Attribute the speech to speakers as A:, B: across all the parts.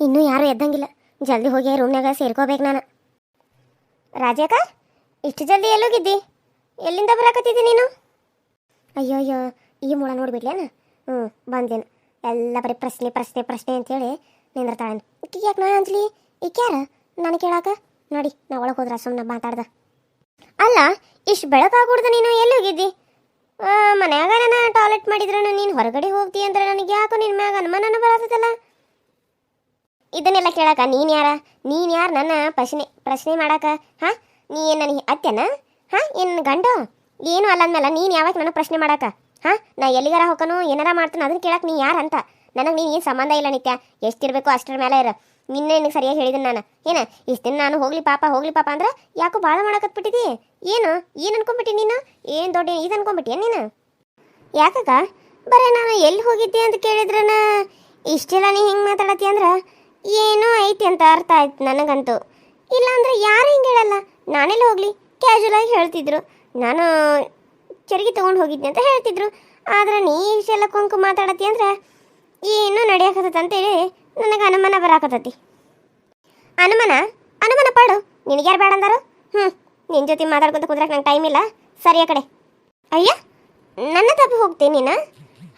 A: ಇನ್ನೂ ಯಾರೂ ಎದ್ದಂಗಿಲ್ಲ. ಜಲ್ದಿ ಹೋಗಿ ರೂಮ್ನಾಗ ಸೇರ್ಕೋಬೇಕು ನಾನು. ರಾಜಕ್ಕ ಇಷ್ಟು ಜಲ್ದಿ ಎಲ್ಲೋಗಿದ್ದಿ? ಎಲ್ಲಿಂದ ಬರಾಕತ್ತಿದ್ದಿ ನೀನು? ಅಯ್ಯೋ ಅಯ್ಯೋ ಈ ಮೂಳ ನೋಡ್ಬಿಡ್ಲೇನ ಹ್ಞೂ ಬಂದೇನು. ಎಲ್ಲ ಬರೀ ಪ್ರಶ್ನೆ ಪ್ರಶ್ನೆ ಪ್ರಶ್ನೆ ಅಂತೇಳಿ ನಿಂದಿರ್ತಾಳೆ ಇಕ್ಕಿ ಯಾಕೆ ನಾನು ಅಂಜಲಿ? ಈಕೆ ಯಾರ? ನಾನು ಕೇಳಾಕ? ನೋಡಿ ನಾ ಒಳಗೆ ಹೋದ್ರ ಸುಮ್ಮನೆ ಮಾತಾಡ್ದೆ. ಅಲ್ಲ ಇಷ್ಟು ಬೆಳಕಾಗ್ಬಿಡ್ದು ನೀನು? ಎಲ್ಲಿ ಹೋಗಿದ್ದಿ ಆ, ಮನ್ಯಾಗ ನಾನು ಟಾಯ್ಲೆಟ್ ಮಾಡಿದ್ರೆ ನೀನು? ಹೊರಗಡೆ ಹೋಗ್ತಿ ಅಂದ್ರೆ ನನಗೆ ಯಾಕೋ ನಿನ್ನ ಮ್ಯಾಗ ಅನುಮಾನನ ಬರತ್ತಲ್ಲ? ಇದನ್ನೆಲ್ಲ ಕೇಳಾಕ ನೀನು ಯಾರ? ನೀನು ಯಾರು ನನ್ನ ಪ್ರಶ್ನೆ ಪ್ರಶ್ನೆ ಮಾಡಾಕ? ಹಾ? ನೀ ಏನು ನನಗೆ ಅತ್ತೆನ? ಹಾ? ಏನು ಗಂಡು? ಏನು ಅಲ್ಲ ಅಂದ್ಮೇಲೆ ನೀನು ಯಾವಾಗ ನನ್ನ ಪ್ರಶ್ನೆ ಮಾಡಾಕ? ಹಾ? ನಾ ಎಲ್ಲಿಗಾರ ಹೋಗೋನು ಏನಾರ ಮಾಡ್ತಾನೆ ಅದನ್ನ ಕೇಳಕ್ಕೆ ನೀ ಯಾರು ಅಂತ? ನನಗೆ ನೀನು ಏನು ಸಂಬಂಧ ಇಲ್ಲ ನಿತ್ಯ. ಎಷ್ಟಿರಬೇಕು ಅಷ್ಟರ ಮೇಲೆ ಇರ. ನಿನ್ನೆ ನಿನಗೆ ಸರಿಯಾಗಿ ಹೇಳಿದ್ದೀನಿ ನಾನು. ಏನ? ಇಷ್ಟು ದಿನ ನಾನು ಹೋಗ್ಲಿ ಪಾಪ ಹೋಗ್ಲಿ ಪಾಪ ಅಂದ್ರೆ ಯಾಕೋ ಭಾಳ ಮಾಡಕತ್ಬಿಟ್ಟಿದಿ? ಏನು? ಏನು ಅನ್ಕೊಂಬಿಟ್ಟಿ ನೀನು? ಏನು ದೊಡ್ಡ ಇದು ಅನ್ಕೊಂಬಿಟ್ಟಿ ನೀನು? ಯಾಕಕ್ಕ? ಬರೀ ನಾನು ಎಲ್ಲಿ ಹೋಗಿದ್ದೆ ಅಂತ ಕೇಳಿದ್ರನ? ಇಷ್ಟೆಲ್ಲ ನೀ ಹೆಂಗೆ ಮಾತಾಡತ್ತಿ ಅಂದ್ರೆ? ಏನೋ ಐತಿ ಅಂತ ಅರ್ಥ ಆಯ್ತು ನನಗಂತೂ. ಇಲ್ಲಾಂದ್ರೆ ಯಾರು ಹಿಂಗೆ ಹೇಳಲ್ಲ? ನಾನೆಲ್ಲ ಹೋಗಲಿ ಕ್ಯಾಶುವಲ್ ಆಗಿ ಹೇಳ್ತಿದ್ರು. ನಾನು ಚರಿಗೆ ತೊಗೊಂಡು ಹೋಗಿದ್ದೆ ಅಂತ ಹೇಳ್ತಿದ್ರು. ಆದ್ರೆ ನೀ ಇಷ್ಟೆಲ್ಲ ಕೊಂಕು ಮಾತಾಡತಿ ಅಂದ್ರೆ ಏನೋ ಅಂತ ಅಂತೇಳಿ ನನಗೆ ಅನುಮಾನ ಬರಾಕತ್ತೈತಿ. ಅನುಮಾನ? ಅನುಮಾನ ಪಾಡು. ನಿನಗೆ ಯಾರು ಬೇಡ ಅಂದಾರು? ಹ್ಞೂ ನಿನ್ನ ಜೊತೆ ಮಾತಾಡ್ಕೊಂತ ಕುದ್ರಕ್ಕೆ ನಂಗೆ ಟೈಮ್ ಇಲ್ಲ. ಸರಿಯ ಕಡೆ. ಅಯ್ಯ, ನನ್ನ ದಬ್ಬಿ ಹೋಗ್ತೀನಿ ನೀನು?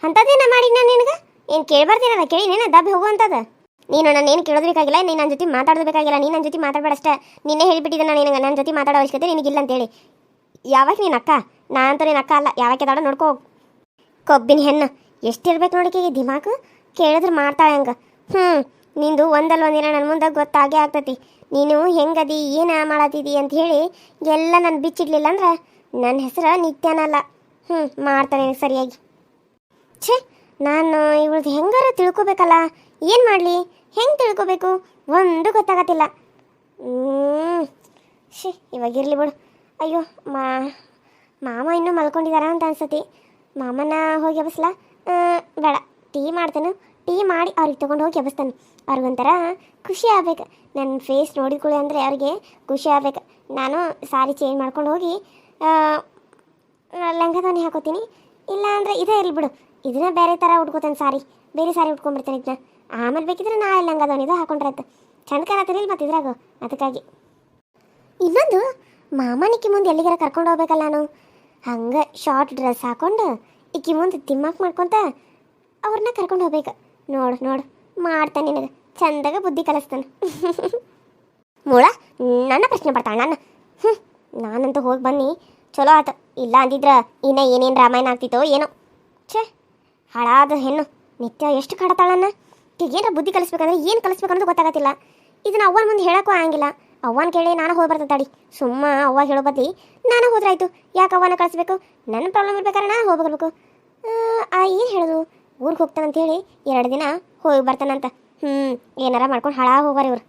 A: ಅಂಥದ್ದೇನ ಮಾಡಿ ನಾನು ನಿನಗೆ? ಏನು ಕೇಳ್ಬಾರ್ದಿರಲ್ಲ, ಕೇಳಿ ನೀನು ದಬ್ಬಿ ಹೋಗುವಂಥದ್ದು ನೀನು ನಾನು ಏನು ಕೇಳೋದು ಬೇಕಾಗಿಲ್ಲ ನೀನು ನನ್ನ ಜೊತೆ ಮಾತಾಡೋದಕ್ಕಾಗಿಲ್ಲ ನೀನು ನನ್ನ ಜೊತೆ ಮಾತಾಡಬೇಡ ಅಷ್ಟೇ. ನಿನ್ನೆ ಹೇಳಿಬಿಟ್ಟಿದ್ದೆ ನಾನು ನಿನಗೆ ನನ್ನ ಜೊತೆ ಮಾತಾಡೋ ಅವಶ್ಯಕತೆ ನಿನಗಿಲ್ಲ ಅಂತೇಳಿ. ಯಾವಾಗ ನೀನು ಅಕ್ಕ? ನಾ ಅಂತ ನೀನು ಅಕ್ಕ ಅಲ್ಲ, ಯಾವಾಗ ಕೆದಾಡ ನೋಡ್ಕೋ. ಕೊಬ್ಬಿನ ಹೆಣ್ಣು ಎಷ್ಟಿರ್ಬೇಕು ನೋಡಿಕೆ ದಿಮಾಕು? ಕೇಳಿದ್ರೆ ಮಾಡ್ತಾಳೆ ಹಂಗೆ. ಹ್ಞೂ ನಿಂದು ಒಂದಲ್ಲ ಒಂದಿನ ನನ್ನ ಮುಂದೆ ಗೊತ್ತಾಗೇ ಆಗ್ತೈತಿ. ನೀನು ಹೆಂಗದಿ, ಏನು ಮಾಡತ್ತಿದಿ ಅಂತ ಹೇಳಿ ಎಲ್ಲ ನಾನು ಬಿಚ್ಚಿಡ್ಲಿಲ್ಲ ಅಂದ್ರೆ ನನ್ನ ಹೆಸರು ನಿತ್ಯನಲ್ಲ ಹ್ಞೂ ಮಾಡ್ತಾನೆ ಸರಿಯಾಗಿ. ಛೇ, ನಾನು ಇವಳದು ಹೆಂಗಾರ ತಿಳ್ಕೊಬೇಕಲ್ಲ? ಏನು ಮಾಡಲಿ? ಹೆಂಗೆ ತಿಳ್ಕೊಬೇಕು? ಒಂದು ಗೊತ್ತಾಗತ್ತಿಲ್ಲ. ಶಿ ಇವಾಗಿರಲಿ ಬಿಡು. ಅಯ್ಯೋ ಮಾ ಮಾಮ ಇನ್ನೂ ಮಲ್ಕೊಂಡಿದಾರ ಅಂತ ಅನ್ಸತಿ ಮಾಮನ ಹೋಗಿ ಎಬ್ಸ್ಲಾ? ಆ, ಬೇಡ ಟೀ ಮಾಡ್ತಾನೆ. ಟೀ ಮಾಡಿ ಅವ್ರಿಗೆ ತೊಗೊಂಡು ಹೋಗಿ ಎಬ್ಸ್ತಾನೆ. ಅವ್ರಿಗೊಂಥರ ಖುಷಿ ಆಗ್ಬೇಕು. ನನ್ನ ಫೇಸ್ ನೋಡಿಕೊಳ್ಳಿ ಅಂದರೆ ಅವ್ರಿಗೆ ಖುಷಿ ಆಗ್ಬೇಕು. ನಾನು ಸಾರಿ ಚೇಂಜ್ ಮಾಡ್ಕೊಂಡು ಹೋಗಿ ಆ, ಲಂಗದವನಿ ಹಾಕೋತೀನಿ. ಇಲ್ಲ ಅಂದರೆ ಇದೇ ಇರಲಿ ಬಿಡು. ಇದನ್ನ ಬೇರೆ ಥರ ಉಟ್ಕೋತಾನೆ ಸಾರಿ. ಬೇರೆ ಸಾರಿ ಉಟ್ಕೊಂಡ್ಬಿಡ್ತಾನೆ ಇದನ್ನ ಆಮೇಲೆ ಬೇಕಿದ್ರೆ ನಾಳೆ ಲಂಗದವನಿದು ಹಾಕೊಂಡ್ರತ್ತೆ ಚಂದ ಕಾಣತ್ತಿರಲಿ ಮತ್ತೆ ಇದ್ರಾಗ, ಅದಕ್ಕಾಗಿ. ಇನ್ನೊಂದು ಮಾಮನಿಕ್ಕಿ ಮುಂದೆ ಎಲ್ಲಿಗಾರ ಕರ್ಕೊಂಡು ಹೋಗ್ಬೇಕಲ್ಲ ನಾನು ಹಂಗೆ ಶಾರ್ಟ್ ಡ್ರೆಸ್ ಹಾಕೊಂಡು ಇಕ್ಕಿ ಮುಂದೆ ತಿಮ್ಮಕ್ ಮಾಡ್ಕೊತ ಅವ್ರನ್ನ ಕರ್ಕೊಂಡು ಹೋಗ್ಬೇಕು. ನೋಡು ನೋಡು, ಮಾಡ್ತಾನೆ ನಿನಗೆ. ಚಂದಾಗ ಬುದ್ಧಿ ಕಲಿಸ್ತಾನೆ. ಮೂಳ, ನನ್ನ ಪ್ರಶ್ನೆ ಬರ್ತಾಳೆ ನನ್ನ. ಹ್ಞೂ ನಾನಂತೂ ಹೋಗಿ ಬನ್ನಿ. ಚಲೋ ಆತ. ಇಲ್ಲ ಅಂದಿದ್ರೆ ಇನ್ನ ಏನೇನು ರಾಮಾಯಣ ಆಗ್ತಿತ್ತೋ ಏನೋ. ಛೇ, ಹಾಳಾದ ಹೆಣ್ಣು. ನಿತ್ಯ ಎಷ್ಟು ಕಾಡತಾಳನ್ನ. ಏನಾರ ಬುದ್ಧಿ ಕಲಿಸ್ಬೇಕಂದ್ರೆ ಏನು ಕಲಿಸ್ಬೇಕು ಅನ್ನೋದು ಗೊತ್ತಾಗತ್ತಿಲ್ಲ. ಇದನ್ನ ಅವ್ವನ ಮುಂದೆ ಹೇಳಕ್ಕೂ ಆಗಂಗಿಲ್ಲ. ಅವ್ವನ ಕೇಳಿ ನಾನು ಹೋಗಿ ಬರ್ತದೆ ತಡಿ. ಸುಮ್ಮ ಅವ್ವ ಹೇಳೋ ಬದ್ಲಿ ನಾನು ಹೋದ್ರಾಯ್ತು. ಯಾಕೆ ಅವ್ವನ ಕಳಿಸ್ಬೇಕು? ನನ್ನ ಪ್ರಾಬ್ಲಮ್ ಇರ್ಬೇಕಾದ್ರೆ ನಾನು ಹೋಗಿ ಬರ್ಬೇಕು. ಆ ಏನು ಹೇಳೋದು? ಊರಿಗೆ ಹೋಗ್ತಾನಂತ ಹೇಳಿ ಎರಡು ದಿನ ಹೋಗಿ ಬರ್ತಾನಂತ. ಹ್ಞೂ ಏನಾರ ಮಾಡ್ಕೊಂಡು ಹಾಳಾಗಿ ಹೋಗಾರ ಇವ್ರು.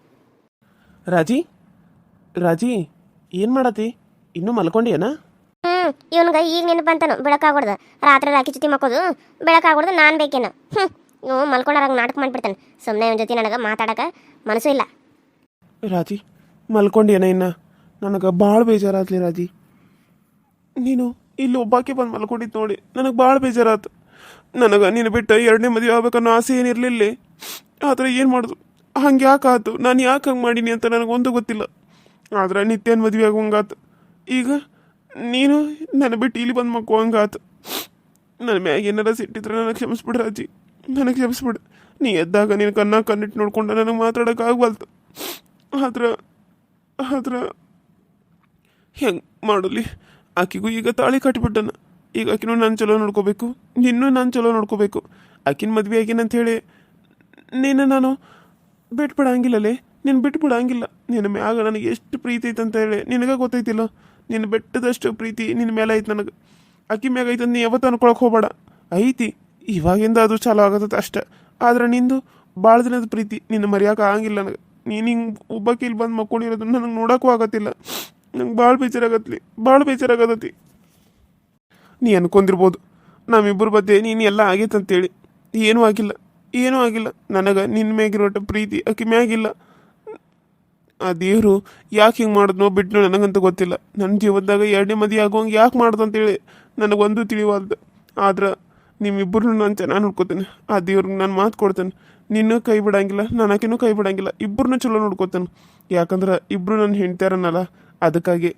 B: ರಾಜಿ ರಾಜಿ ಏನು ಮಾಡತಿ ಇನ್ನೂ ಮಲ್ಕೊಂಡಿಯೇನ?
A: ಹ್ಞೂ ಇವನ್ಗೆ ಈಗ ನೆನಪು ಬಂತಾನು. ಬೆಳಕಾಗ್ಬಿಡ್ದು ರಾತ್ರಿ ರಾಕಿ ಜೊತೆ ಮಕ್ಕೋದು. ಬೆಳಕಾಗ್ಬಿಡ್ದು ನಾನು ಬೇಕೇನು. ಹ್ಞೂ ಇವು ಮಲ್ಕೊಂಡಾಗ ನಾಟಕ ಮಾಡಿಬಿಡ್ತಾನೆ. ಸುಮ್ಮನೆ ಇವನ ಜೊತೆ ನನಗೆ ಮಾತಾಡಕ ಮನಸ್ಸು ಇಲ್ಲ.
B: ರಾಜಿ ಮಲ್ಕೊಂಡೇನ ಇನ್ನ. ನನಗೆ ಭಾಳ ಬೇಜಾರಾತ್ಲಿ ರಾಜಿ. ನೀನು ಇಲ್ಲಿ ಒಬ್ಬಾಕೆ ಬಂದು ಮಲ್ಕೊಂಡಿದ್ದು ನೋಡಿ, ನನಗೆ ಭಾಳ ಬೇಜಾರಾತು. ನನಗೆ ನೀನು ಬಿಟ್ಟು ಎರಡನೇ ಮದುವೆ ಆಗ್ಬೇಕನ್ನೋ ಆಸೆ ಏನಿರಲಿಲ್ಲ. ಆದರೆ ಏನು ಮಾಡೋದು? ಹಂಗೆ ಯಾಕೆ ಆತು? ನಾನು ಯಾಕೆ ಹಂಗೆ ಮಾಡೀನಿ ಅಂತ ನನಗೊಂದು ಗೊತ್ತಿಲ್ಲ. ಆದ್ರೆ ನಿತ್ಯನ ಮದುವೆ ಆಗುವಂಗಾತು. ಈಗ ನೀನು ನನ್ನ ಬಿಟ್ಟು ಇಲ್ಲಿ ಬಂದು ಮಕ್ಕೋ ಹಂಗಾತು ನನ್ನ ಮ್ಯಾಗ ಏನಾರ ಸಿಟ್ಟಿದ್ರೆ ನನಗೆ ಕ್ಷಮಿಸ್ಬಿಡು ರಾಜಿ. ನನಗೆ ಕ್ಷಮಿಸ್ಬಿಡು. ನೀ ಎದ್ದಾಗ ನೀನು ಕನ್ನ ಕಣ್ಣಿಟ್ಟು ನೋಡ್ಕೊಂಡು ನನಗೆ ಮಾತಾಡೋಕೆ ಆಗ್ಬಲ್ತು ಆದ್ರೆ ಆದ್ರೆ ಹೆಂಗೆ ಮಾಡಲಿ? ಆಕಿಗೂ ಈಗ ತಾಳಿ ಕಟ್ಟಿಬಿಟ್ಟನ ಈಗ ಆಕಿನೂ ನಾನು ಚಲೋ ನೋಡ್ಕೋಬೇಕು. ನಿನ್ನೂ ನಾನು ಚಲೋ ನೋಡ್ಕೋಬೇಕು. ಆಕಿನ ಮದುವೆ ಆಗಿನ ಹೇಳಿ ನೀನು ನಾನು ಬಿಟ್ಬಿಡಂಗಿಲ್ಲಲೇ? ನೀನು ಬಿಟ್ಬಿಡಂಗಿಲ್ಲ. ನಿನ್ನ ಮ್ಯಾಗ ನನಗೆ ಎಷ್ಟು ಪ್ರೀತಿ ಐತೆ ಅಂತ ಹೇಳಿ ನಿನಗೆ ಗೊತ್ತೈತಿಲ್ಲ. ನಿನ್ನ ಬೆಟ್ಟದಷ್ಟು ಪ್ರೀತಿ ನಿನ್ನ ಮೇಲೆ ಐತೆ ನನಗೆ. ಆಕಿ ಮ್ಯಾಗ ಐತೆ ಅಂತ ನೀ ಯಾವತ್ತು ಅನ್ಕೊಳಕ್ಕೆ ಹೋಗಬೇಡ. ಐತಿ. ಇವಾಗಿಂದ ಅದು ಚಾಲು ಆಗತ್ತೆ ಅಷ್ಟೆ. ಆದ್ರೆ ನಿಂದು ಭಾಳ ದಿನದ ಪ್ರೀತಿ, ನಿನ್ನ ಮರೆಯೋಕೆ ಆಗಂಗಿಲ್ಲ ನನಗೆ. ನೀನು ಹಿಂಗೆ ಒಬ್ಬಕ್ಕೆ ಇಲ್ಲಿ ಬಂದು ಮಕ್ಕೊಂಡಿರೋದು ನನಗೆ ನೋಡೋಕ್ಕೂ ಆಗತ್ತಿಲ್ಲ. ನಂಗೆ ಭಾಳ ಬೇಜಾರಾಗತ್ಲಿ ಭಾಳ ಬೇಜಾರಾಗತ್ತತಿ ನೀ ಅನ್ಕೊಂಡಿರ್ಬೋದು ನಮ್ಮಿಬ್ಬರ ಬಗ್ಗೆ ನೀನು ಎಲ್ಲ ಆಗೈತೆ ಅಂತೇಳಿ ಏನೂ ಆಗಿಲ್ಲ ಏನೂ ಆಗಿಲ್ಲ. ನನಗೆ ನಿನ್ನ ಮ್ಯಾಗಿರೋಟ ಪ್ರೀತಿ ಆಕೆ ಮ್ಯಾಗಿಲ್ಲ. ಆ ದೇವರು ಯಾಕೆ ಹಿಂಗೆ ಮಾಡಿದ್ನೋ ಬಿಟ್ನೋ ನನಗಂತ ಗೊತ್ತಿಲ್ಲ. ನನ್ನ ಜೀವನದಾಗ ಎರಡನೇ ಮದಿ ಆಗೋಂಗೆ ಯಾಕೆ ಮಾಡ್ದಂತೇಳಿ ನನಗೊಂದು ತಿಳಿವಾಲ್ದು. ಆದ್ರೆ ನಿಮ್ಮಿಬ್ಬರನ್ನು ನಾನು ಚೆನ್ನಾಗಿ ನೋಡ್ಕೋತೇನೆ. ಆ ದೇವ್ರಿಗೆ ನಾನು ಮಾತು ಕೊಡ್ತೇನೆ. ನಿನ್ನೂ ಕೈ ಬಿಡಂಗಿಲ್ಲ ನನಗೇನು ಕೈ ಬಿಡಂಗಿಲ್ಲ. ಇಬ್ಬರನ್ನೂ ಚಲೋ ನೋಡ್ಕೋತೇನೆ. ಯಾಕಂದ್ರೆ ಇಬ್ಬರು ನನ್ನ ಹೆಂಡ್ತಾರನಲ್ಲ ಅದಕ್ಕಾಗಿ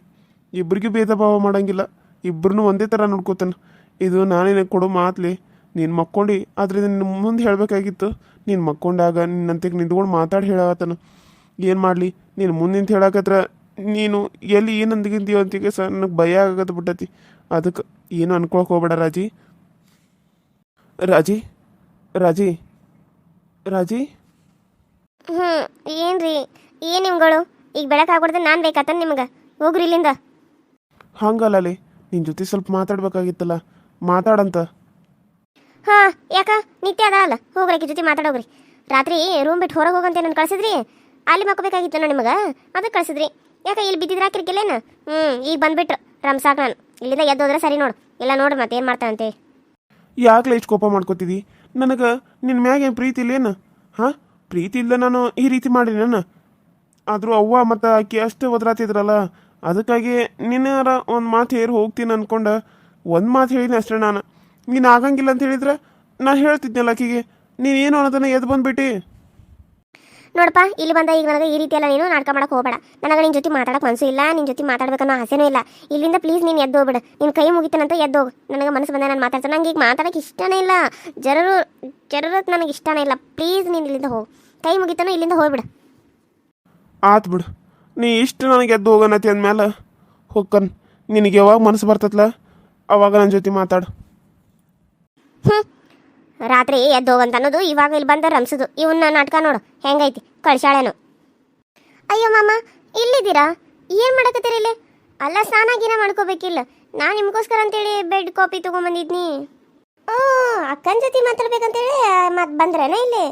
B: ಇಬ್ಬರಿಗೂ ಭೇದ ಭಾವ ಮಾಡಂಗಿಲ್ಲ ಇಬ್ಬರನ್ನೂ ಒಂದೇ ಥರ ನೋಡ್ಕೋತಾನೆ. ಇದು ನಾನೇನ ಕೊಡೋ ಮಾತ್ಲಿ, ನೀನು ಮಕ್ಕೊಂಡು, ಆದ್ರಿಂದ ನಿನ್ನ ಮುಂದೆ ಹೇಳಬೇಕಾಗಿತ್ತು. ನೀನು ಮಕ್ಕೊಂಡಾಗ ನಿನ್ನಂತೆಗೆ ನಿಂತ್ಕೊಂಡು ಮಾತಾಡಿ ಹೇಳಾತನ ಏನು ಮಾಡಲಿ? ನೀನು ಮುಂದೆ ನಿಂತು ಹೇಳಕತ್ರ ನೀನು ಎಲ್ಲಿ ಏನು ಅಂದಿಗಿಂತೀವ ಅಂತಿಗೆ ಸರ್ ನನಗೆ ಭಯ ಆಗತ್ತೆ ಬಿಟ್ಟತಿ ಅದಕ್ಕೆ ಏನು ಅನ್ಕೊಳಕ್ಕೆ ಹೋಗ್ಬೇಡ ರಾಜಿ. ರಾಜಿ? ರಾಜಿ? ರಾಜಿ?
A: ಹ್ಞೂ ಏನ್ರಿ? ಏನು ನಿಮ್ಗಳು? ಈಗ ಬೆಳಕಾಗ್ಬಿಡ್ದೆ ನಾನು ಬೇಕಾತ ನಿಮ್ಗೆ. ಹೋಗ್ರಿ ಇಲ್ಲಿಂದ.
B: ಹಂಗಲ್ಲಲಿ ನಿನ್ ಜೊತೆ ಸ್ವಲ್ಪ ಮಾತಾಡ್ಬೇಕಾಗಿತ್ತಲ್ಲ. ಮಾತಾಡಂತ.
A: ಹಾಂ ಯಾಕ? ನಿತ್ಯ ಅದ ಅಲ್ಲ. ಹೋಗ್ರಿ ಆಕಿ ಜೊತೆ ಮಾತಾಡೋಗ್ರಿ. ರಾತ್ರಿ ರೂಮ್ ಬಿಟ್ಟು ಹೊರಗೆ ಹೋಗಂತ ನಾನು ಕಳ್ಸಿದ್ರಿ? ಅಲ್ಲಿ ಮಕ್ಕಬೇಕಾಗಿತ್ತು ನಾ ನಿಮಗೆ? ಅದಕ್ಕೆ ಕಳ್ಸಿದ್ರಿ. ಯಾಕ ಇಲ್ಲಿ ಬಿದ್ದಿದ್ರೆ ಹಾಕಿರ್ಕಿಲ್ಲೇನು ಹ್ಞೂ ಈಗ ಬಂದ್ಬಿಟ್ರು. ರಮ್ಸಾಕ್ ನಾನು. ಇಲ್ಲಿಂದ ಎದ್ದೋದ್ರೆ ಸರಿ ನೋಡು. ಇಲ್ಲ ನೋಡ್ರಿ ಮತ್ತೆ ಏನು ಮಾಡ್ತಾನಂತೆ
B: ಯಾಕ್ಲೆ ಇಷ್ಟು ಕೋಪ ಮಾಡ್ಕೋತಿದ್ದಿ ನನಗೆ ನಿನ್ನ ಮ್ಯಾಗ ಏನು ಪ್ರೀತಿ ಇಲ್ಲೇನು? ಹಾಂ? ಪ್ರೀತಿ ಇಲ್ಲ ನಾನು ಈ ರೀತಿ ಮಾಡಿ ನಾನು ಆದರೂ ಅವ್ವ ಮತ್ತು ಆಕೆ ಅಷ್ಟು ಒದರಾತಿದ್ರಲ್ಲ, ಅದಕ್ಕಾಗಿ ನಿನ್ನಾರ ಒಂದು ಮಾತು ಹೇರಿ ಹೋಗ್ತೀನಿ ಅಂದ್ಕೊಂಡು ಒಂದು ಮಾತು ಹೇಳಿನಿ ಅಷ್ಟೇ ನಾನು. ನೀನು ಆಗಂಗಿಲ್ಲ ಅಂತ ಹೇಳಿದ್ರೆ ನಾನು ಹೇಳ್ತಿದ್ನಲ್ಲ ಆಕಿಗೆ, ನೀನು ಏನು ಅನ್ನೋದನ್ನು ಎದ್ದು ಬಂದ್ಬಿಟ್ಟು?
A: ನೋಡಪ್ಪ ಇಲ್ಲಿ ಬಂದ ಈಗ ನನಗೆ ಈ ರೀತಿ ಎಲ್ಲ ನೀನು ನಾಟಕ ಮಾಡಕ್ಕೆ ಹೋಗಬೇಡ. ನನಗೆ ನಿನ್ನ ಜೊತೆ ಮಾತಾಡಕ್ಕೆ ಮನಸ್ಸು ಇಲ್ಲ ನಿನ್ನ ಜೊತೆ ಮಾತಾಡ್ಬೇಕನ್ನೋ ಆಸೆನೂ ಇಲ್ಲ. ಇಲ್ಲಿಂದ ಪ್ಲೀಸ್ ನೀನು ಎದ್ದು ಹೋಗ್ಬೇಡ. ನಿನ್ನ ಕೈ ಮುಗಿತಾನಂತ ಎದ್ದು ಹೋಗು. ನನಗೆ ಮನಸ್ಸು ಬಂದ ನಾನು ಮಾತಾಡ್ತೀನಿ. ನಂಗೆ ಈಗ ಮಾತಾಡಕ್ಕೆ ಇಷ್ಟನೇ ಇಲ್ಲ. ಜರರು ಜರರತ್ ನನಗೆ ಇಷ್ಟನೇ ಇಲ್ಲ. ಪ್ಲೀಸ್ ನೀನು ಇಲ್ಲಿಂದ ಹೋಗು. ಕೈ ಮುಗಿತನೋ ಇಲ್ಲಿಂದ ಹೋಗ್ಬಿಡು.
B: ಆತ್ ಬಿಡು. ನೀ ಇಷ್ಟು ನನಗೆ ಎದ್ದು ಹೋಗೋಣತಿ ಅಂದಮೇಲೆ ಹೋಗ್ಕನ್ ನಿನಗೆ ಯಾವಾಗ ಮನಸ್ಸು ಬರ್ತತ್ಲ? ಅವಾಗ ನನ್ನ ಜೊತೆ ಮಾತಾಡು.
A: ಹ್ಞೂ ರಾತ್ರಿ ಎದ್ದು ಹೋಗಂತ ಅನ್ನೋದು ಇವಾಗ ಇಲ್ಲಿ ಬಂದ ರಮ್ಸದು. ಇವನ್ನ ನಾಟಕ ನೋಡು, ಹೆಂಗೈತಿ ಕಳ್ಸಾಳೇನು ಅಯ್ಯೋ ಮಾಮ, ಇಲ್ಲಿದ್ದೀರಾ? ಏನು ಮಾಡಕತ್ತೀರಿ ಇಲ್ಲಿ? ಅಲ್ಲ, ಸ್ನಾನ ಗೀನ ಮಾಡ್ಕೋಬೇಕಿಲ್ಲ. ನಾನು ನಿಮಗೋಸ್ಕರ ಅಂತೇಳಿ ಬೆಡ್ ಕಾಪಿ ತೊಗೊಂಬಂದಿದ್ನಿ. ಓ, ಅಕ್ಕನ ಜೊತೆ ಮಾತಾಡ್ಬೇಕಂತೇಳಿ ಮತ್ತೆ ಬಂದ್ರೇನ ಇಲ್ಲಿ?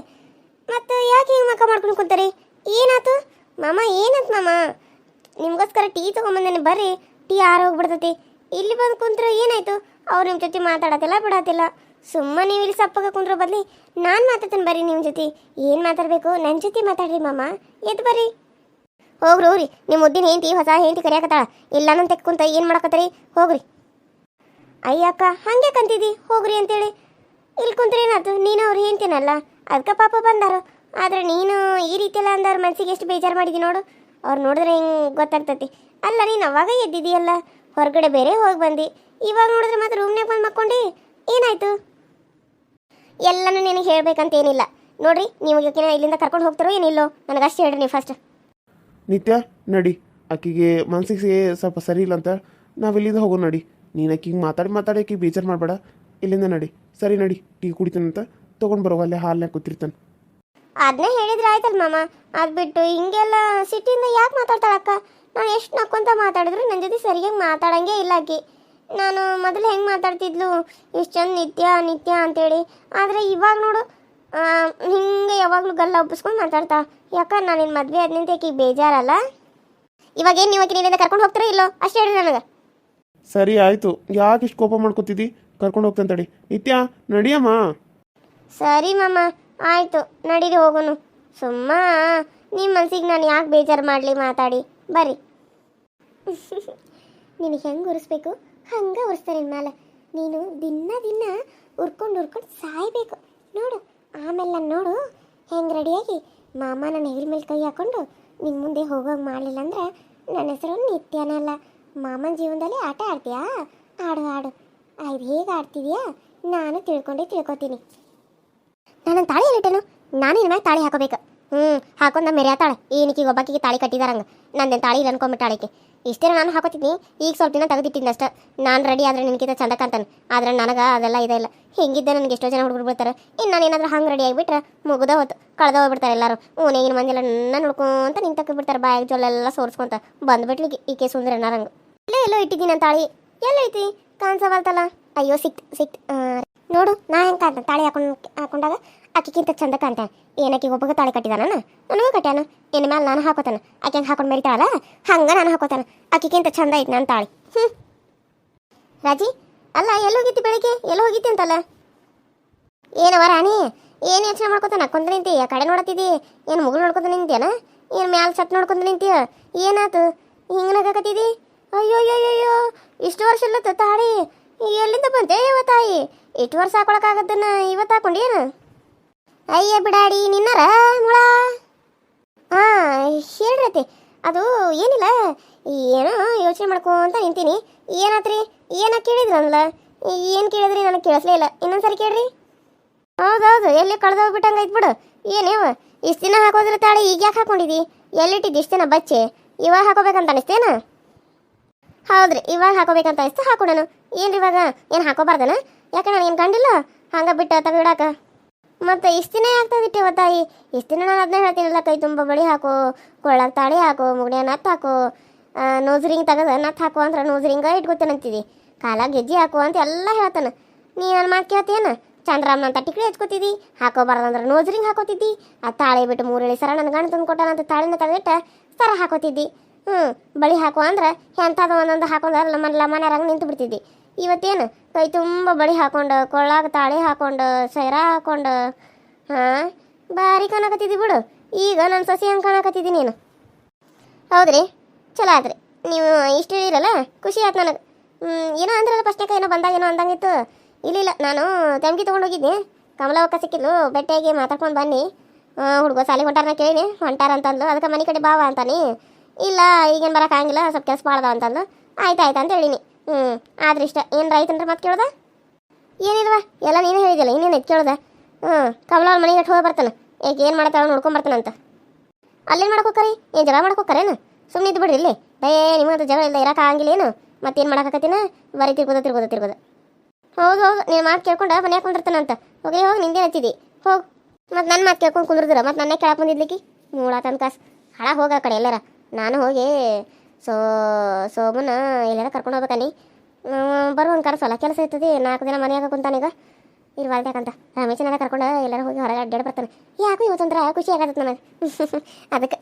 A: ಮತ್ತು ಯಾಕೆ ಹಿಂಗೆ ಮಕ್ಕ ಮಾಡ್ಕೊಂಡು ಕುಂತಾರಿ? ಏನಾತು? ಮಾಮ ಏನಾಯ್ತು ಮಾಮ? ನಿಮ್ಗೋಸ್ಕರ ಟೀ ತೊಗೊಂಬಂದೇನೆ, ಬರ್ರಿ. ಟೀ ಆರೋಗ್ಬಿಡ್ತತಿ ಇಲ್ಲಿ ಬಂದು ಕುಂತ್ರೆ ಏನಾಯ್ತು? ಅವ್ರು ನಿಮ್ಮ ಜೊತೆ ಮಾತಾಡತಿಲ್ಲ ಬಿಡತ್ತಿಲ್ಲ ಸುಮ್ಮನೆ ನೀವು ಇಲ್ಲಿ ಸಪ್ಪಗ ಕುಂದ್ರ ಬದ್ಲಿ ನಾನು ಮಾತಾಡ್ತೀನಿ ಬರ್ರಿ ನಿಮ್ಮ ಜೊತೆ. ಏನು ಮಾತಾಡಬೇಕು? ನನ್ನ ಜೊತೆ ಮಾತಾಡ್ರಿ ಮಾಮ. ಎದ್ದು ಬರ್ರಿ. ಹೋಗ್ರಿ ಹೋಗ್ರಿ. ನಿಮ್ಮ ಮುದ್ದಿನ ಹೆಂಡತಿ, ಹೊಸ ಹೆಂಡತಿ ಕರಿಯಾಕತ್ತಾಳ. ಇಲ್ಲ ನನ್ನ ಕುಂತ ಏನು ಮಾಡಕತ್ತರಿ? ಹೋಗ್ರಿ. ಅಯ್ಯಕ್ಕ ಹಂಗೆ ಕಂತಿದ್ದಿ ಹೋಗ್ರಿ ಅಂತೇಳಿ. ಇಲ್ಲಿ ಕುಂತ್ರೆ ಏನಾಯ್ತು ನೀನು ಅವ್ರು ಹೇಳ್ತೀನಲ್ಲ ಅದಕ್ಕೆ ಪಾಪ ಬಂದಾರ. ಆದ್ರೆ ನೀನು ಈ ರೀತಿ ಎಲ್ಲ ಅಂದವ್ರ ಮನ್ಸಿಗೆ ಎಷ್ಟು ಬೇಜಾರು ಮಾಡಿದಿ ನೋಡು. ಅವ್ರು ನೋಡಿದ್ರೆ ಹಿಂಗೆ ಗೊತ್ತಾಗ್ತತಿ. ಅಲ್ಲ, ನೀನು ಅವಾಗ ಎದ್ದಿದೀಯಲ್ಲ ಹೊರಗಡೆ ಬೇರೆ ಹೋಗಿ ಬಂದು. ಇವಾಗ ನೋಡಿದ್ರೆ ಮತ್ತೆ ರೂಮ್ನಾಗ ಬಂದು ಮಕ್ಕೊಂಡಿ. ಏನಾಯ್ತು? ಎಲ್ಲನೂ ನಿನಗೆ ಹೇಳ್ಬೇಕಂತ ಏನಿಲ್ಲ ನೋಡ್ರಿ ನೀವು ಯಾಕೆ ಇಲ್ಲಿಂದ ಕರ್ಕೊಂಡು ಹೋಗ್ತಾರೋ ಏನಿಲ್ಲೋ ನನಗೆ ಅಷ್ಟೇ ಹೇಳ್ರಿ ನೀವು ಫಸ್ಟ್
B: ನಿತ್ಯ ನಡಿ. ಆಕಿಗೆ ಮನಸ್ಸಿಗೆ ಸ್ವಲ್ಪ ಸರಿ ಇಲ್ಲ ಅಂತ ನಾವು ಇಲ್ಲಿಂದ ಹೋಗೋ ನಡಿ. ನೀನು ಆಕಿಗೆ ಮಾತಾಡಿ ಮಾತಾಡಿ ಆಕಿಗೆ ಬೇಜಾರು ಮಾಡಬೇಡ. ಇಲ್ಲಿಂದ ನಡಿ. ಸರಿ ನಡಿ. ಟೀ ಕುಡಿತಾನಂತ ತೊಗೊಂಡು ಬರೋ ಅಲ್ಲೇ ಹಾಲ್ನಾಗ ಕೂತಿರ್ತಾನೆ
A: ಅದನ್ನೇ ಹೇಳಿದ್ರೆ ಆಯ್ತಲ್ಲ ಮಾಮ. ಅದು ಬಿಟ್ಟು ಹಿಂಗೆಲ್ಲ ಸಿಟ್ಟಿಂದ ಯಾಕೆ ಮಾತಾಡ್ತಾಳಕ್ಕ? ನಾನು ಎಷ್ಟು ನಕ್ಕೊಂತ ಮಾತಾಡಿದ್ರು ನನ್ನ ಜೊತೆ ಸರಿಯಾಗಿ ಮಾತಾಡಂಗೆ ಇಲ್ಲ ಆಕಿ. ನಾನು ಮೊದಲು ಹೆಂಗೆ ಮಾತಾಡ್ತಿದ್ಲು? ಇಷ್ಟು ಚಂದ ನಿತ್ಯ ನಿತ್ಯ ಅಂತೇಳಿ. ಆದರೆ ಇವಾಗ ನೋಡು ಹಿಂಗೆ ಯಾವಾಗಲೂ ಗಲ್ಲ ಒಪ್ಪಿಸ್ಕೊಂಡು ಮಾತಾಡ್ತಾ. ಯಾಕಂದ್ರೆ ನಾನು ನಿನ್ನ ಮದುವೆ ಆದ್ನಿಂತ ಈಗ ಬೇಜಾರಲ್ಲ? ಇವಾಗ ಏನು ನೀವು ಆಕಿ ಕರ್ಕೊಂಡು ಹೋಗ್ತಾರೋ ಇಲ್ಲೋ? ಅಷ್ಟೇ ಹೇಳಿ ನನಗೆ.
B: ಸರಿ ಆಯಿತು. ಯಾಕೆ ಇಷ್ಟು ಕೋಪ ಮಾಡ್ಕೊತಿದ್ದಿ? ಕರ್ಕೊಂಡು ಹೋಗ್ತಾನೆ ತಡಿ ನಿತ್ಯ ನಡಿಯಮ್ಮ?
A: ಸರಿ ಮಾಮ ಆಯಿತು. ನಡೀರಿ ಹೋಗೋನು. ಸುಮ್ಮ ನಿಮ್ಮ ಮನ್ಸಿಗೆ ನಾನು ಯಾಕೆ ಬೇಜಾರು ಮಾಡಲಿ ಮಾತಾಡಿ. ಬರ್ರಿ ನಿನಗೆ ಹೆಂಗೆ ಉರಿಸ್ಬೇಕು ಹಂಗೆ ಉರ್ಸ್ತಾರೆ ಮ್ಯಾಲ. ನೀನು ದಿನ ದಿನ ಉರ್ಕೊಂಡು ಉರ್ಕೊಂಡು ಸಾಯ್ಬೇಕು. ನೋಡು, ಆಮೇಲೆ ನಾನು ನೋಡು, ಹೆಂಗೆ ರೆಡಿಯಾಗಿ ಮಾಮ ನನ್ನ ಹೆಗಲ ಮೇಲೆ ಕೈ ಹಾಕೊಂಡು ನಿನ್ನ ಮುಂದೆ ಹೋಗೋಂಗೆ ಮಾಡಲಿಲ್ಲ ಅಂದ್ರೆ ನನ್ನ ಹೆಸರು ನಿತ್ಯನಲ್ಲ ಮಾಮನ ಜೀವನದಲ್ಲಿ ಆಟ ಆಡ್ತೀಯಾ? ಆಡು ಆಡು. ಇದು ಹೇಗೆ ಆಡ್ತಿದ್ಯಾ? ನಾನು ತಿಳ್ಕೊಂಡೇ ತಿಳ್ಕೊತೀನಿ. ನಾನು ತಾಳಿ ಎಲ್ಲಿಟ್ಟನು ನಾನು ಇನ್ನ ಮೇಲೆ ತಾಳಿ ಹಾಕೋಬೇಕು. ಹ್ಞೂ ಹಾಕೊಂಡ ಮೆರೆಯತಾಳೆ ಏನಕ್ಕೆ ಒಬ್ಬಾಕಿಗೆ ತಾಳಿ ಕಟ್ಟಿದಾರಂಗ. ನಂದೇನು ತಾಳಿ ಇಲ್ಲ ಅನ್ಕೊಂಬಿಟ್ಟಾಳಿಕೆ ಇಷ್ಟೇ ನಾನು ಹಾಕೋತಿದ್ನಿ. ಈಗ ಸ್ವಲ್ಪ ದಿನ ತೆಗೆದಿಟ್ಟಿದ್ದೆ ನಾನು ರೆಡಿ ಆದ್ರೆ ನಿನಗಿಂತ ಚಂದ ಕಾಣ್ತಾನೆ. ಆದ್ರೆ ನನಗೆ ಅದೆಲ್ಲ ಇದೆ ಇಲ್ಲ. ಹಿಂಗಿದ್ದೆ ನನಗೆ ಎಷ್ಟೋ ಜನ ಹುಡುಗರು ಬಿಡ್ತಾರೆ. ಇನ್ನು ನಾನು ಏನಾದ್ರೂ ಹಂಗೆ ರೆಡಿ ಆಗಿಬಿಟ್ರೆ ಮುಗಿದ ಹೊತ್ತು ಕಳೆದ ಹೋಗ್ಬಿಡ್ತಾರೆ ಎಲ್ಲರೂ. ಏನು ಮಂದಿಲ್ಲ ನನ್ನ ನೋಡ್ಕೊಂತ ನಿಂತಕ್ಕೆ ಬಿಡ್ತಾರೆ. ಬಾಯಾಗ ಜೊಲ್ಲೆಲ್ಲ ಸೋರ್ಸ್ಕೊಂತ. ಬಂದ್ಬಿಟ್ಲಿ ಈಕೆ ಸುಂದರ ನಾರಂಗ ಇಲ್ಲೇ ಎಲ್ಲೋ ಇಟ್ಟಿದ್ದೀನಿ ನನ್ನ ತಾಳಿ. ಎಲ್ಲೈತಿ? ಕಾಣಿಸವಲ್ತಲ್ಲ? ಅಯ್ಯೋ ಸಿಕ್ ಸಿಕ್ ನೋಡು, ನಾ ಹೆಂಗೆ ಕಾಣ್ತಾನೆ? ತಾಳಿ ಹಾಕೊಂಡು, ಹಾಕೊಂಡಾಗ ಆಕಿಗಿಂತ ಚಂದ ಕಾಣ್ತಾನೆ ಏನಕ್ಕೆ ಒಬ್ಬಗ ತಾಳಿ ಕಟ್ಟಿದಾನ ನನಗೂ ಕಟ್ಟ್ಯಾನ? ಇನ್ನು ಮೇಲೆ ನಾನು ಹಾಕೋತಾನ? ಆಕೆ ಹಂಗೆ ಹಾಕೊಂಡು ಮೆರಿತಾಳಲ್ಲ? ಹಂಗೆ ನಾನು ಹಾಕೋತಾನ? ಆಕಿಗಿಂತ ಚಂದ ಐತೆ ನಾನು ತಾಳಿ. ಹ್ಞೂ ರಾಜಿ, ಅಲ್ಲ, ಎಲ್ಲಿ ಹೋಗಿತ್ತು ಬೆಳಿಗ್ಗೆ? ಎಲ್ಲಿ ಹೋಗಿತ್ತು ಅಂತಲ್ಲ? ಏನವ ರಾಣಿ? ಏನು ಯೋಚನೆ ಮಾಡ್ಕೋತಾನ? ನಕ್ಕೊಂತ ನಿಂತಿ ಕಡೆ ನೋಡತ್ತಿದ್ದಿ ಏನು ಮುಗುಳು ನೋಡ್ಕೊತ ನಿಂತಿಯನ? ಏನು ಮ್ಯಾಲ ಸತ್ ನೋಡ್ಕೊಂತ ನಿಂತೀಯ? ಏನಾತು? ಹಿಂಗೆ ನಗಕತ್ತಿದಿ? ಅಯ್ಯೋ ಅಯ್ಯೋ ಅಯ್ಯೋ ಇಷ್ಟು ವರ್ಷ ಇಲ್ಲ ತಾಳಿ. ಎಲ್ಲಿಂದ ಬಂತೆ ಇವ ತಾಯಿ ಇಷ್ಟು ವರ್ಷ ಹಾಕೊಳಕಾಗದನ್ನ ಇವತ್ತು ಹಾಕೊಂಡೇನು ಅಯ್ಯ ಬಿಡಾಡಿ, ನಿನ್ನರ ಮುಳ? ಹಾಂ ಹೇಳ್ರತಿ ಅದು ಏನಿಲ್ಲ, ಏನೋ ಯೋಚನೆ ಮಾಡ್ಕೊಂತ ನಿಂತೀನಿ. ಏನಾತ್ರಿ? ಏನ ಕೇಳಿದ್ರಲ್ಲ? ಏನು ಕೇಳಿದ್ರಿ ನನಗೆ ಕೇಳಿಸ್ಲೇ ಇಲ್ಲ. ಇನ್ನೊಂದ್ಸರಿ ಕೇಳ್ರಿ. ಹೌದೌದು, ಎಲ್ಲಿ ಕಳೆದೋಗ್ಬಿಟ್ಟಂಗೆ ಐತ್ ಬಿಡು. ಏನೇವ ಇಷ್ಟು ದಿನ ಹಾಕೋದ್ರ ತಾಳೆ, ಈಗ ಯಾಕೆ ಹಾಕೊಂಡಿದಿ? ಎಲ್ಲಿಟ್ಟಿದ್ದು ಇಷ್ಟು ದಿನ ಬಚ್ಚೆ? ಇವಾಗ ಹಾಕೋಬೇಕಂತ ಅನಿಸ್ತೇನ? ಹೌದ್ರಿ, ಇವಾಗ ಹಾಕೋಬೇಕಂತ ಅನಿಸ್ತು, ಹಾಕೊಡೋಣ. ಏನ್ರಿ ಇವಾಗ? ಏನು ಹಾಕೋಬಾರ್ದನ? ಯಾಕೆ ಏನು ಕಂಡಿಲ್ಲ? ಹಂಗೆ ಬಿಟ್ಟು ತೆಗಿಡಾಕ ಮತ್ತೆ ಇಷ್ಟು ದಿನ ತಾಯಿ ಇಷ್ಟು ದಿನ ನಾನು ಅದನ್ನ ಹೇಳ್ತೀನಲ್ಲ ಕೈ ತುಂಬ ಬಳಿ ಹಾಕು ಕೊಳ್ಳಾಗ ತಾಳಿ ಹಾಕು ಮುಗಿಯ ನತ್ತು ಹಾಕು ನೋಸ್ ರಿಂಗ್ ತೆಗೆದ ನತ್ತು ಹಾಕು ಅಂದ್ರೆ ನೋಸ್ ರಿಂಗ ಇಟ್ಕೊತೇನಂತಿದಿ ಕಾಲಾಗ ಗೆಜ್ಜೆ ಹಾಕು ಅಂತ ಎಲ್ಲ ಹೇಳ್ತಾನೆ. ನೀ ನನ್ನ ಮಾತು ಕೇಳ್ತೀಯನ? ಚಂದ್ರಮ್ಮ ಅಂತ ಟಿಕ್ಲಿ ಹಚ್ಕೋತಿದ್ದಿ ಹಾಕೋಬಾರ್ದಂದ್ರೆ ನೋಸ್ ರಿಂಗ್ ಹಾಕೋತಿದ್ದಿ, ಆ ತಾಳಿ ಬಿಟ್ಟು ಮೂರೇಳಿ ಸರ ನನ್ನ ಗಂಡ ತಂದು ಕೊಟ್ಟಾನಂತ ತಾಳಿನ ತೆಗೆದಿಟ್ಟ ಸರ ಹಾಕೋತಿದ್ದಿ. ಹ್ಞೂ ಬಳಿ ಹಾಕು ಅಂದ್ರೆ ಎಂಥದ್ದು ಒಂದೊಂದು ಹಾಕೊಂಡ್ರೆ ನಮ್ಮ ಲಮನ್ಯಾರಂಗೆ ನಿಂತು ಬಿಡ್ತಿದ್ದಿ ಇವತ್ತೇನು? ಕೈ ತುಂಬ ಬಳಿ ಹಾಕೊಂಡು, ಕೊಳ್ಳಾಗ ತಾಳಿ ಹಾಕೊಂಡು, ಸೈರ ಹಾಕೊಂಡು, ಹಾಂ? ಭಾರಿ ಕಾಣಕತ್ತಿದ್ದಿ ಬಿಡು. ಈಗ ನನ್ನ ಸಸಿ ಹಂಗೆ ಕಾಣಕತ್ತಿದ್ದಿ ನೀನು. ಹೌದ್ರಿ? ಚಲೋ ಆತ್ರಿ. ನೀವು ಇಷ್ಟು ಇರಲ್ಲ ಖುಷಿ ಆಯ್ತು ನನಗೆ. ಏನೋ ಅಂದ್ರಲ್ಲ ಫಸ್ಟ್ ಏನೋ ಬಂದಾಗ ಏನೋ ಅಂದಂಗಿತ್ತು. ಇಲ್ಲಿಲ್ಲ ಇಲ್ಲ ನಾನು ತಂಗಿ ತೊಗೊಂಡು ಹೋಗಿದ್ದೆ. ಕಮಲವಕ್ಕ ಸಿಕ್ಕಿದ್ಲು, ಬೆಟ್ಟೆಗೆ ಮಾತಾಡ್ಕೊಂಡು ಬನ್ನಿ. ಹುಡುಗ ಸಾಲಿ ಹೊಂಟಾರನ ಕೇಳಿನಿ. ಹೊಂಟಾರ ಅಂತಂದು ಅದಕ್ಕೆ ಮನೆ ಕಡೆ ಬಾವ ಅಂತಾನೆ. ಇಲ್ಲ, ಈಗೇನು ಬರೋಕ್ಕಾಗಿಲ್ಲ ಸ್ವಲ್ಪ ಕೆಲಸ ಬಾಳ್ದಾವ ಅಂತಂದು ಆಯ್ತು ಆಯ್ತು ಅಂತ ಹೇಳಿನಿ. ಹ್ಞೂ ಆದ್ರೆ ಇಷ್ಟ. ಏನು ಅಂದ್ರೆ ಮತ್ತೆ ಕೇಳ್ದೆ? ಏನಿಲ್ವ? ಎಲ್ಲ ನೀನೇ ಹೇಳಿದಿಲ್ಲ ಇನ್ನೇನು ಎತ್ ಕೇಳ್ದೆ? ಹ್ಞೂ ಕಮಲ ಅವ್ರ ಮನೆಗೆ ಹೋಗಿ ಬರ್ತಾನೆ? ಏಕೆ ಏನು ಮಾಡತ್ತಾಳ ನೋಡ್ಕೊಂಡ್ ಬರ್ತಾನಂತ? ಅಲ್ಲೇನು ಮಾಡ್ಕೋಕರಿ ಏನು ಜಗಳ ಮಾಡ್ಕೋಕರೇನು ಸುಮ್ಮನೆ ಇದ್ದು ಬಿಡ್ರಿ ಇಲ್ಲಿ. ದಯೇ ನಿಮಗಂತ ಜಗಳ ಇಲ್ಲ ಇರಕ್ಕೆ ಆಗಿಲ್ಲ ಏನು? ಮತ್ತೇನು ಮಾಡಕತ್ತೀನ ಬರೀ ತಿರ್ಗೋದ ತಿರ್ಗೋದ ತಿರ್ಗೋದ. ಹೌದು ಹೌದು, ನೀನು ಮಾತು ಕೇಳ್ಕೊಂಡು ಮನೆಯಾಗ ಕುಂದಿರ್ತಾನಂತ. ಹೋಗಿ ಹೋಗಿ ನಿಂದೇ ಹಚ್ಚಿದಿ? ಹೋಗಿ. ಮತ್ತು ನನ್ನ ಮಾತು ಕೇಳ್ಕೊಂಡು ಕುಂದ್ರದ್ರ? ಮತ್ತು ನನ್ನೇ ಕೇಳಕ್ಕೆ ಬಂದಿದ್ಲಿಕ್ಕಿ ಮೂಳ ಕಾಸು ಹಳ ಹೋಗ ಕಡೆ ಎಲ್ಲರ. ನಾನು ಹೋಗಿ ಸೋ ಸೋಮನ ಎಲ್ಲಾರ ಕರ್ಕೊಂಡು ಹೋಗ್ಬೇಕನಿ ಬರುವಂಗೆ ಕರ್ಸಲ್ಲ. ಕೆಲಸ ಇರ್ತದೆ, ನಾಲ್ಕು ದಿನ ಮನೆಯಾಗ ಕುಂತಾನೀಗ ಇರ್ವಾಲ್ಬೇಕಂತ ರಮೇಶನಾಗ ಕರ್ಕೊಂಡು ಎಲ್ಲರೂ ಹೋಗಿ ಹೊರಗೆ ಅಡ್ಡಾಡಿ ಬರ್ತಾನೆ. ಯಾಕೋ ಇವತ್ತೊಂಥರ ಖುಷಿ ಆಗತ್ತೆ ನನಗೆ. ಅದಕ್ಕೆ.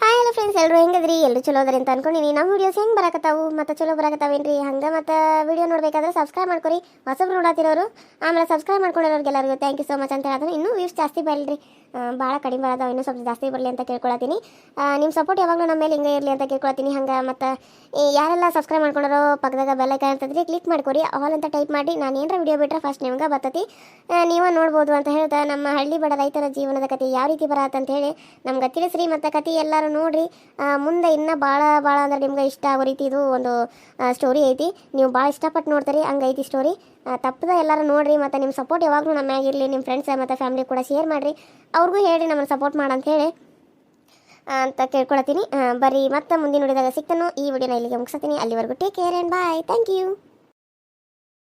A: ಹಾಯ್ ಎಲ್ಲ ಫ್ರೆಂಡ್ಸ್ ಎಲ್ಲರೂ ಹೆಂಗದ್ರಿ? ಎಲ್ಲರೂ ಚಲೋ ಅದ್ರಿ ಅಂತ ಅನ್ಕೊಂಡಿನಿ. ನಮ್ಮ ವಿಡಿಯೋಸ್ ಹೆಂಗೆ ಬರಕತ್ತಾವು? ಮತ್ತು ಚಲೋ ಬರಾಕತ್ತಾವೇನ್ರಿ? ಹಂಗೆ ಮತ್ತು ವಿಡಿಯೋ ನೋಡಬೇಕಾದ್ರೆ ಸಬ್ಸ್ಕ್ರೈಬ್ ಮಾಡ್ಕೊರಿ. ಹೊಸಬ್ರು ನೋಡತ್ತಿರೋರು ಆಮೇಲೆ ಸಬ್ಸ್ಕ್ರೈಬ್ ಮಾಡ್ಕೊಂಡಿರೋರಿಗೆಲ್ಲರಿಗೂ ಥ್ಯಾಂಕ್ ಯು ಸೊ ಮಚ್ ಅಂತ ಹೇಳಿದ್ರೆ ಇನ್ನೂ ವ್ಯೂಸ್ ಜಾಸ್ತಿ ಬರಲಿ ಭಾಳ ಕಡಿಮೆ ಬರೋದಾವ ಇನ್ನೂ ಸ್ವಲ್ಪ ಜಾಸ್ತಿ ಬರಲಿ ಅಂತ ಕೇಳ್ಕೊಳತ್ತೀನಿ. ನಿಮ್ಮ ಸಪೋರ್ಟ್ ಯಾವಾಗಲೂ ನಮ್ಮ ಮೇಲೆ ಹಿಂಗೆ ಇರಲಿ ಅಂತ ಕೇಳ್ಕೊಳತ್ತೀನಿ. ಹಂಗೆ ಮತ್ತು ಯಾರೆಲ್ಲ ಸಬ್ಸ್ಕ್ರೈಬ್ ಮಾಡ್ಕೊಂಡಾರೋ ಪಕ್ಕದಾಗ ಬೆಲ್ಲೈಕನ್ ಅಂತಂದ್ರೆ ಕ್ಲಿಕ್ ಮಾಡ್ಕೊರಿ. ಆಲ್ ಅಂತ ಟೈಪ್ ಮಾಡಿ, ನಾನು ಏನರ ವಿಡಿಯೋ ಬಿಟ್ಟರೆ ಫಸ್ಟ್ ನಿಮ್ಗೆ ಬರ್ತತಿ. ನೀವು ನೀವೇ ನೋಡ್ಬೋದು ಅಂತ ಹೇಳ್ತಾ ನಮ್ಮ ಹಳ್ಳಿ ಬಡ ರೈತರ ಜೀವನದ ಕತೆ ಯಾವ ರೀತಿ ಬರತ್ತೆ ಅಂತ ಹೇಳಿ ನಮ್ಗೆ ತಿಳಿಸ್ರಿ. ಮತ್ತು ಕತೆ ಎಲ್ಲರೂ ನೋಡಿರಿ. ಮುಂದೆ ಇನ್ನೂ ಭಾಳ ಭಾಳ ಅಂದ್ರೆ ನಿಮ್ಗೆ ಇಷ್ಟ ಆಗೋ ರೀತಿ ಇದು ಒಂದು ಸ್ಟೋರಿ ಐತಿ. ನೀವು ಭಾಳ ಇಷ್ಟಪಟ್ಟು ನೋಡ್ತೀರಿ, ಹಂಗೈತಿ ಸ್ಟೋರಿ ತಪ್ಪದ ಎಲ್ಲರೂ ನೋಡಿರಿ, ಮತ್ತು ನಿಮ್ಮ ಸಪೋರ್ಟ್ ಯಾವಾಗಲೂ ನಮ್ಮ ಆಗಿರಲಿ ನಿಮ್ಮ ಫ್ರೆಂಡ್ಸ್ ಮತ್ತು ಫ್ಯಾಮಿಲಿ ಕೂಡ ಶೇರ್ ಮಾಡಿರಿ. ಅವ್ರಿಗೂ ಹೇಳಿ ನಮ್ಮನ್ನು ಸಪೋರ್ಟ್ ಮಾಡಂತ ಹೇಳಿ. ಅಂತ ಕೇಳ್ಕೊಳತೀನಿ ಬರೀ ಮತ್ತೆ ಮುಂದಿನ ನೋಡಿದಾಗ ಸಿಗ್ತಾನೋ. ಈ ವಿಡಿಯೋನ ಇಲ್ಲಿಗೆ ಮುಗಿಸ್ತೀನಿ. ಅಲ್ಲಿವರೆಗೂ take care and bye thank you